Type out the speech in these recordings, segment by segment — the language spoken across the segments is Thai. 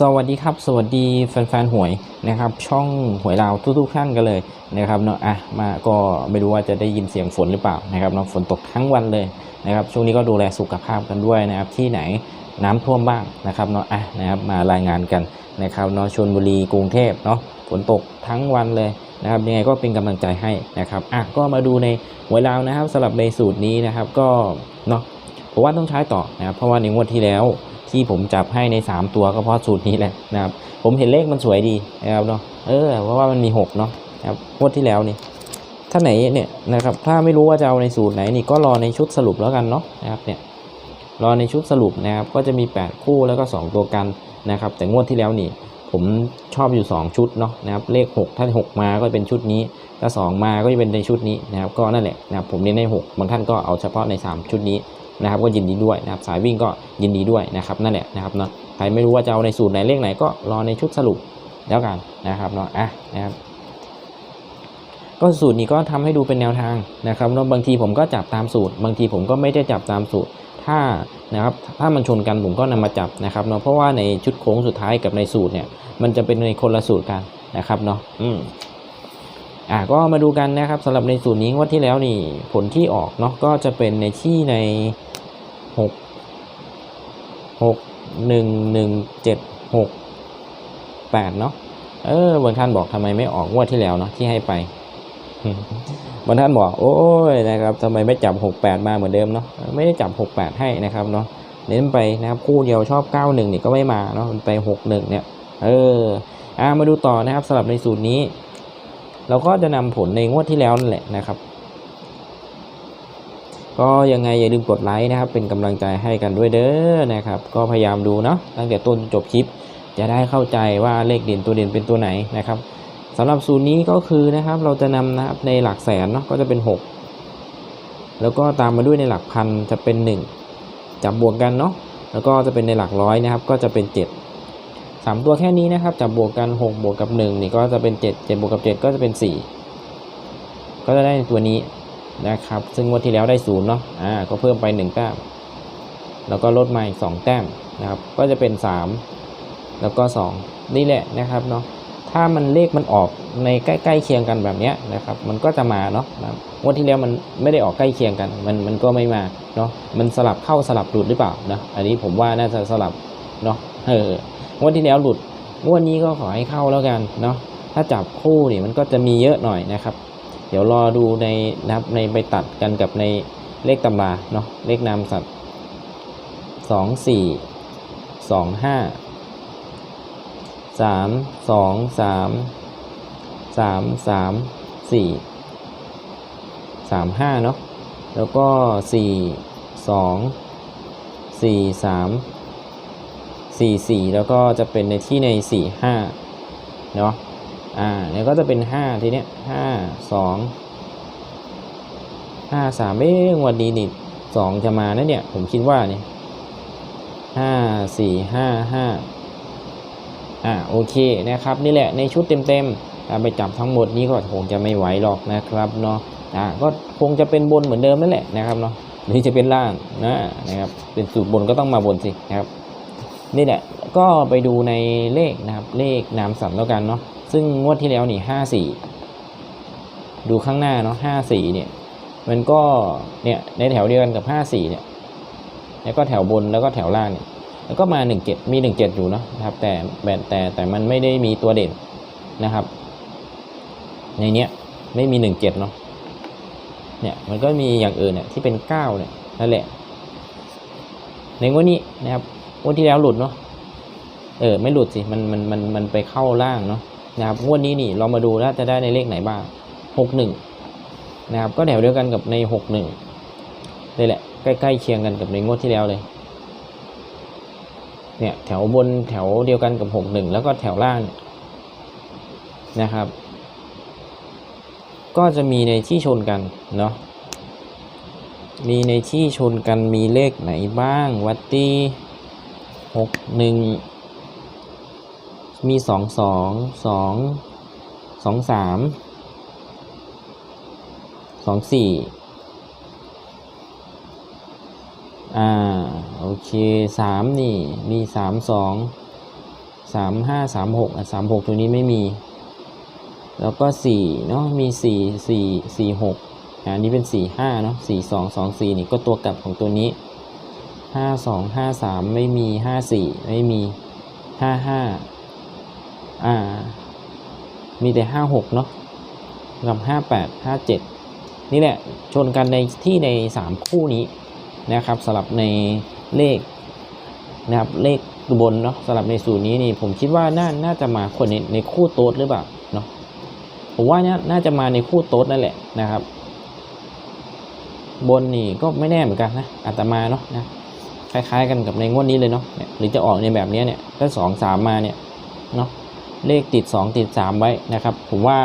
สวัสดีครับ สวัสดีแฟนๆหวยนะครับ ช่องหวยลาวทุกๆท่านกันเลยนะครับเนาะอะมาก็ไม่รู้ว่าจะได้ยินเสียงฝนหรือเปล่านะครับเนาะฝนตกทั้งวันเลยนะครับช่วงนี้ก็ดูแลสุขภาพกันด้วยนะครับที่ไหนน้ำท่วมบ้างนะครับเนาะอะนะครับมารายงานกันนะครับเนาะชลบุรีกรุงเทพเนาะฝนตกทั้งวันเลยนะครับยังไงก็เป็นกำลังใจให้นะครับอะก็มาดูในหวยลาวนะครับสำหรับในสูตรนี้นะครับก็เนาะผมว่าต้องใช้ต่อนะครับเพราะว่าในงวดที่แล้ว ที่ผมจับให้ใน 3 ตัวก็เพราะสูตรนี้แหละนะครับ ผมเห็นเลขมันสวยดีนะครับเนาะเออเพราะว่ามันมี6เนาะนะครับงวดที่แล้วนี่ถ้าไหนเนี่ยนะครับถ้าไม่รู้ว่าจะเอาในสูตรไหนนี่ก็รอในชุดสรุปแล้วกันเนาะนะครับเนี่ยรอในชุดสรุปนะครับก็จะมี 8 คู่แล้วก็ 2 ตัวกันนะครับ แต่งวดที่แล้วนี่ผมชอบอยู่ 2 ชุดเนาะนะครับเลข 6 ถ้า 6 มาก็เป็นชุดนี้ ถ้า 2 มาก็จะเป็นในชุดนี้นะครับก็นั่นแหละนะครับผมเน้นใน 6 บางท่านก็เอาเฉพาะใน 3 ชุดนี้ นะครับก็ยินดีด้วยนะครับสายวิ่งก็ยินดีด้วยนะครับนั่นแหละนะครับเนาะใครไม่รู้ว่าจะเอาในสูตรไหนเลขไหนก็รอในชุดสรุปแล้วกันนะครับเนาะอะนะครับก็สูตรนี้ก็ทำให้ดูเป็นแนวทางนะครับเนาะบางทีผมก็จับตามสูตร บางทีผมก็ไม่ได้จับตามสูตรถ้านะครับถ้ามันชนกันผมก็นำมาจับนะครับเนาะเพราะว่าในชุดโค้งสุดท้ายกับในสูตรเนี่ยมันจะเป็นในคนละสูตรกันนะครับเนาะอืม อะก็มาดูกันนะครับสำหรับในสูตรนี้งวันที่แล้วนี่ผลที่ออกเนาะก็จะเป็นในที่ในหกหกหนึ่งหนึ่งเจ็ดหกแปดเนาะเออบางท่านบอกทำไมไม่ออกงวดที่แล้วเนาะที่ให้ไปบางท่านบอกโอ้ยนะครับทำไมไม่จับหกแปดมาเหมือนเดิมเนาะไม่ได้จับหกแปดให้นะครับเนาะเน้นไปนะครับคู่เดียวชอบเก้าหนึ่งนี่ก็ไม่มาเนาะมันไปหกหนึ่งเนี่ย เอออะมาดูต่อนะครับสำหรับในสูตรนี้ เราก็จะนำผลในงวดที่แล้วนั่นแหละนะครับ ก็ยังไงอย่าลืมกดไลค์นะครับ เป็นกำลังใจให้กันด้วยเด้อนะครับ ก็พยายามดูเนาะตั้งแต่ต้นจบคลิป จะได้เข้าใจว่าเลขเด่นตัวเด่นเป็นตัวไหนนะครับสำหรับสูตรนี้ก็คือนะครับเราจะนำนะครับในหลักแสนเนาะก็จะเป็น 6 แล้วก็ตามมาด้วยในหลักพันจะเป็น 1 จับบวกกันเนาะแล้วก็จะเป็นในหลักร้อยนะครับ ก็จะเป็น 7 สามตัวแค่นี้นะครับจับบวกกันหกบวกกับหนึ่งนี่ก็จะเป็นเจ็ดเจ็ดบวกกับเจ็ดก็จะเป็นสี่ก็จะได้ตัวนี้นะครับ ซึ่งงวดที่แล้วได้ศูนย์เนาะอ่าก็เพิ่มไปหนึ่งแต้มแล้วก็ลดมาอีกสองแต้มนะครับ ก็จะเป็นสามแล้วก็สองนี่แหละนะครับเนาะถ้ามันเลขมันออกในใกล้ๆเคียงกันแบบนี้นะครับ มันก็จะมาเนาะนะครับงวดที่แล้วมันไม่ได้ออกใกล้เคียงกัน มันมันก็ไม่มาเนาะมันสลับเข้าสลับหลุดหรือเปล่านะอันนี้ผมว่าน่าจะสลับเนาะเออ งวดที่แล้วหลุด งวดนี้ก็ขอให้เข้าแล้วกันเนาะ ถ้าจับคู่นี่มันก็จะมีเยอะหน่อยนะครับ เดี๋ยวรอดูในนะครับในไปตัดกันกับในเลขตำราเนาะ เลขนามสัตว์สองสี่สองห้าสามสองสามสามสามสี่สามห้าเนาะ แล้วก็สี่สองสี่สาม สี่สี่แล้วก็จะเป็นในที่ในสี่ห้าเนาะอ่าเนี่ยก็จะเป็นห้าทีเนี้ยห้าสองห้าสามเอ๊ะวันนี้นี่สองจะมานะเนี่ย ผมคิดว่านี่ห้าสี่ห้าห้าอ่าโอเคนะครับ นี่แหละในชุดเต็มๆกาไปจับทั้งหมดนี้ก็คงจะไม่ไหวหรอกนะครับเนาะอ่าก็คงจะเป็นบนเหมือนเดิมนั่นแหละนะครับเนาะหรือจะเป็นล่างนะนะครับเป็นสูตรบนก็ต้องมาบนสินะครับ นี่แหละ ก็ไปดูในเลขนะครับ เลขนามสัตว์แล้วกันเนาะ ซึ่งงวดที่แล้วนี่ห้าสี่ดูข้างหน้าเนาะห้าสี่เนี่ย มันก็เนี่ยในแถวเดียวกันกับห้าสี่เนี่ย แล้วก็แถวบนแล้วก็แถวล่างเนี่ยแล้วก็มาหนึ่งเจ็ดมีหนึ่งเจ็ดอยู่เนาะนะครับ แต่แต่แต่แต่มันไม่ได้มีตัวเด่นนะครับ ในเนี้ยไม่มีหนึ่งเจ็ดเนาะเนี่ยมันก็มีอย่างอื่นเนี่ยที่เป็นเก้าเนี่ยนั่นแหละในงวดนี้นะครับ งวดที่แล้วหลุดเนาะเออไม่หลุดสิมันมันมันมันไปเข้าล่างเนาะนะครับงวดนี้นี่เรามาดูแล้วจะได้ในเลขไหนบ้างหกหนึ่งนะครับก็แถวเดียวกันกับในหกหนึ่งนี่แหละใกล้ๆเคียงกันกับในงวดที่แล้วเลยเนี่ยแถวบนแถวเดียวกันกับหกหนึ่งแล้วก็แถวล่างนะครับ ก็จะมีในที่ชนกันเนาะมีในที่ชนกันมีเลขไหนบ้างวัตตี หกหนึ่งมีสองสองสองสองสามสองสี่อ่า โอเคสามนี่ มีสามสองสามห้าสามหกสามหกตัวนี้ไม่มี แล้วก็สี่เนาะมีสี่สี่สี่หกอันนี้เป็นสี่ห้าเนาะสี่สองสองสี่นี่ก็ตัวกลับของตัวนี้ ห้าสองห้าสามไม่มีห้าสี่ไม่มีห้าห้าอ่า มีแต่ห้าหกเนาะกับห้าแปดห้าเจ็ดนี่แหละชนกันในที่ในสามคู่นี้นะครับสลับในเลขนะครับเลขบนเนาะสลับในสูตรนี้นี่ผมคิดว่าน่าน่าจะมาคนในในคู่โต๊ดหรือเปล่าเนาะผมว่าน่าน่าจะมาในคู่โต๊ดนั่นแหละนะครับ บนนี่ก็ไม่แน่เหมือนกันนะอาจจะมาเนาะนะ คล้ายๆ กันกับในงวดนี้เลยเนาะหรือจะออกในแบบนี้เนี่ยถ้าสองสามมาเนี่ยเนาะเลขติดสองติดสามไว้นะครับ ผมว่า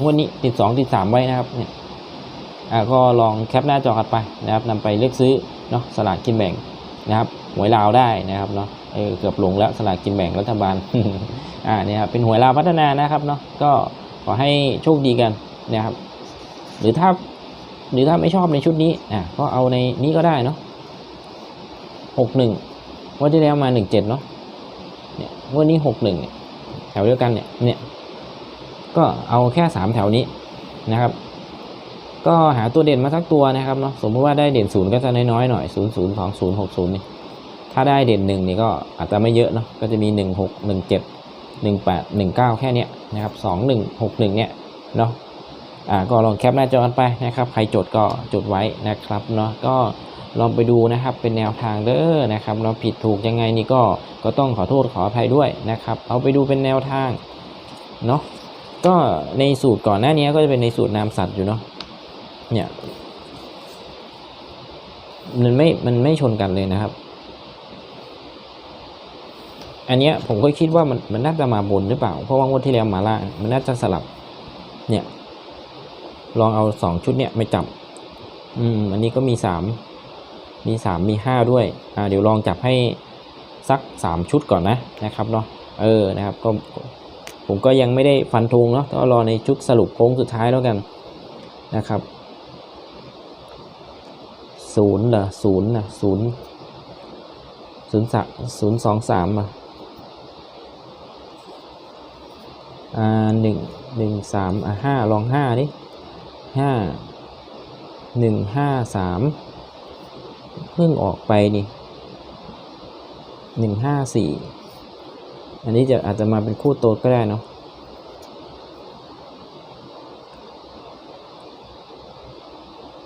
งวดนี้ติดสองติดสามไว้นะครับเนี่ยอ่าก็ลองแคปหน้าจอกันไปนะครับนำไปเลือกซื้อเนาะสลากกินแบ่งนะครับหวยลาวได้นะครับเนาะเออเกือบหลงแล้วสลากกินแบ่งรัฐบาลอ่าเนี่ยครับเป็นหวยลาวพัฒนานะครับเนาะก็ขอให้โชคดีกันนะครับ หรือถ้าหรือถ้าไม่ชอบในชุดนี้อะก็เอาในนี้ก็ได้เนาะ หกหนึ่งวันที่แล้วมาหนึ่งเจ็ดเนาะเนี่ยวันนี้หกหนึ่งเนี่ยแถวเดียวกันเนี่ยเนี่ยก็เอาแค่สามแถวนี้นะครับ ก็หาตัวเด่นมาสักตัวนะครับเนาะสมมติว่าได้เด่นศูนย์ก็จะน้อยๆหน่อยศูนย์ศูนย์สองศูนย์หกศูนย์นี่ถ้าได้เด่นหนึ่งนี่ก็อาจจะไม่เยอะเนาะก็จะมีหนึ่งหกหนึ่งเจ็ดหนึ่งแปดหนึ่งเก้าแค่เนี้ยนะครับสองหนึ่งหกหนึ่งเนี่ยเนาะอ่าก็ลองแคปหน้าจอกันไปนะครับ ใครจดก็จดไว้นะครับเนาะก็ ลองไปดูนะครับเป็นแนวทางเด้อนะครับ เราผิดถูกยังไงนี่ก็ก็ต้องขอโทษขออภัยด้วยนะครับ เอาไปดูเป็นแนวทางเนาะก็ในสูตรก่อนหน้านี้ก็จะเป็นในสูตรนามสัตว์อยู่เนาะเนี่ยมันไม่มันไม่ชนกันเลยนะครับ อันเนี้ยผมก็คิดว่ามันมันน่าจะมาบนหรือเปล่า เพราะว่างวดที่แล้วมาล่างมันน่าจะสลับ เนี่ย ลองเอาสองชุดเนี่ยไปจับ อืม อันนี้ก็มีสาม มีสามมีห้าด้วยอ่าเดี๋ยวลองจับให้สักสามชุดก่อนนะนะครับเนาะเออนะครับก็ผมก็ยังไม่ได้ฟันธงเนาะก็รอในชุดสรุปโค้งสุดท้ายแล้วกันนะครับศูนย์เหรอศูนย์นะศูนย์ศูนย์สามศูนย์สองสามอะอ่าหนึ่งหนึ่งสามอะห้าลองห้าดิห้าหนึ่งห้าสาม เพิ่งออกไปนี่หนึ่งห้าสี่อันนี้จะอาจจะมาเป็นคู่โตดก็ได้เนาะ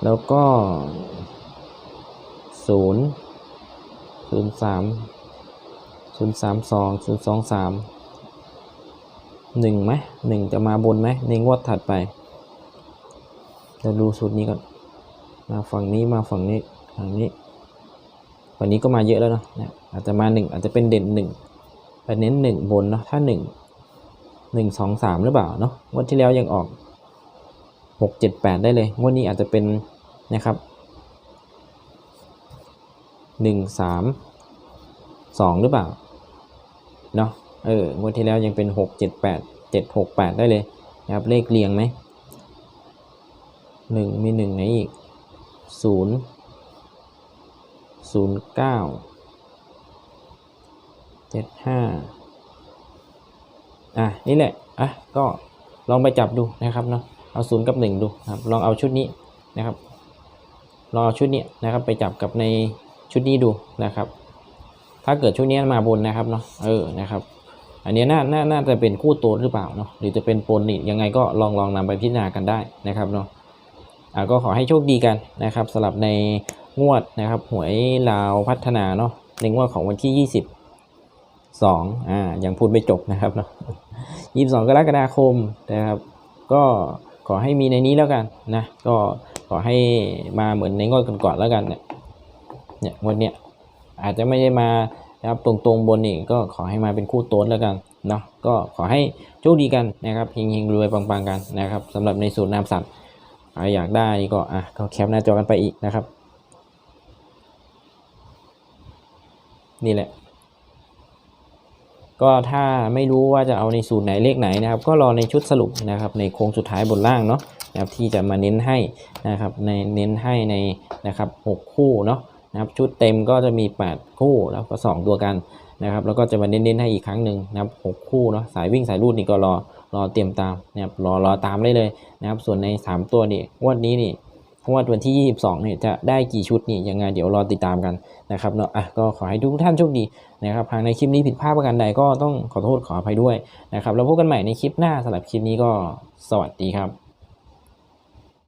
แล้วก็ศูนย์ศูนย์สามศูนย์สามสองศูนย์สองสามหนึ่งไหมหนึ่งจะมาบนไหมในงวดถัดไปจะดูสูตรนี้ก่อนมาฝั่งนี้มาฝั่งนี้ฝั่งนี้ ฝั่งนี้ก็มาเยอะแล้วเนาะอาจจะมาหนึ่งอาจจะเป็นเด่นหนึ่งไปเน้นหนึ่งบนเนาะถ้าหนึ่งหนึ่งสองสามหรือเปล่าเนาะงวดที่แล้วยังออกหกเจ็ดแปดได้เลยงวดนี้อาจจะเป็นนะครับหนึ่งสามสองหรือเปล่าเนาะเอองวดที่แล้วยังเป็นหกเจ็ดแปดเจ็ดหกแปดได้เลยนะครับเลขเรียงไหมหนึ่งมีหนึ่งไหนอีกศูนย์ ศูนย์เก้าเจ็ดห้าอะนี่แหละอะก็ลองไปจับดูนะครับเนาะเอาศูนย์กับหนึ่งดูครับลองเอาชุดนี้นะครับลองเอาชุดนี้นะครับไปจับกับในชุดนี้ดูนะครับ ถ้าเกิดชุดนี้มาบนนะครับเนาะเออนะครับ อันนี้น่าน่าน่าจะเป็นคู่โตดหรือเปล่าเนาะหรือจะเป็นปนนี่ยังไงก็ลองลองนำไปพิจารณากันได้นะครับเนาะอ่าก็ขอให้โชคดีกันนะครับสำหรับใน งวดนะครับ หวยลาวพัฒนาเนาะในงวดของวันที่ 22อ่ายังพูดไม่จบนะครับเนาะ22 กรกฎาคมนะครับ ก็ขอให้มีในนี้แล้วกันนะ ก็ขอให้มาเหมือนในงวดก่อนๆแล้วกันเนี่ยเนี่ยงวดเนี้ยอาจจะไม่ได้มานะครับตรงๆบนนี่ก็ขอให้มาเป็นคู่โต้นแล้วกันเนาะก็ขอให้โชคดีกันนะครับเฮงๆรวยปังๆกันนะครับสำหรับในสูตรน้ำสัตว์ใครอยากได้ก็อะก็แคปหน้าจอกันไปอีกนะครับ นี่แหละ ก็ถ้าไม่รู้ว่าจะเอาในสูตรไหนเลขไหนนะครับ ก็รอในชุดสรุปนะครับ ในโค้งสุดท้ายบนล่างเนาะนะครับที่จะมาเน้นให้นะครับในเน้นให้ในนะครับ6คู่เนาะนะครับชุดเต็มก็จะมี 8 คู่แล้วก็ 2 ตัวกันนะครับแล้วก็จะมาเน้นๆให้อีกครั้งหนึ่งนะครับหกคู่เนาะสายวิ่งสายรูดนี่ก็รอรอเตรียมตามนะครับรอรอตามได้เลยนะครับส่วนใน 3 ตัวนี่งวดนี้นี่ งวดวันที่ 22เนี่ยจะได้กี่ชุดนี่ยังไงเดี๋ยวรอติดตามกันนะครับเนาะอะก็ขอให้ทุกท่านโชคดีนะครับหากในคลิปนี้ผิดพลาดประการใดก็ต้องขอโทษขออภัยด้วยนะครับแล้วพบกันใหม่ในคลิปหน้าสำหรับคลิปนี้ก็สวัสดีครับ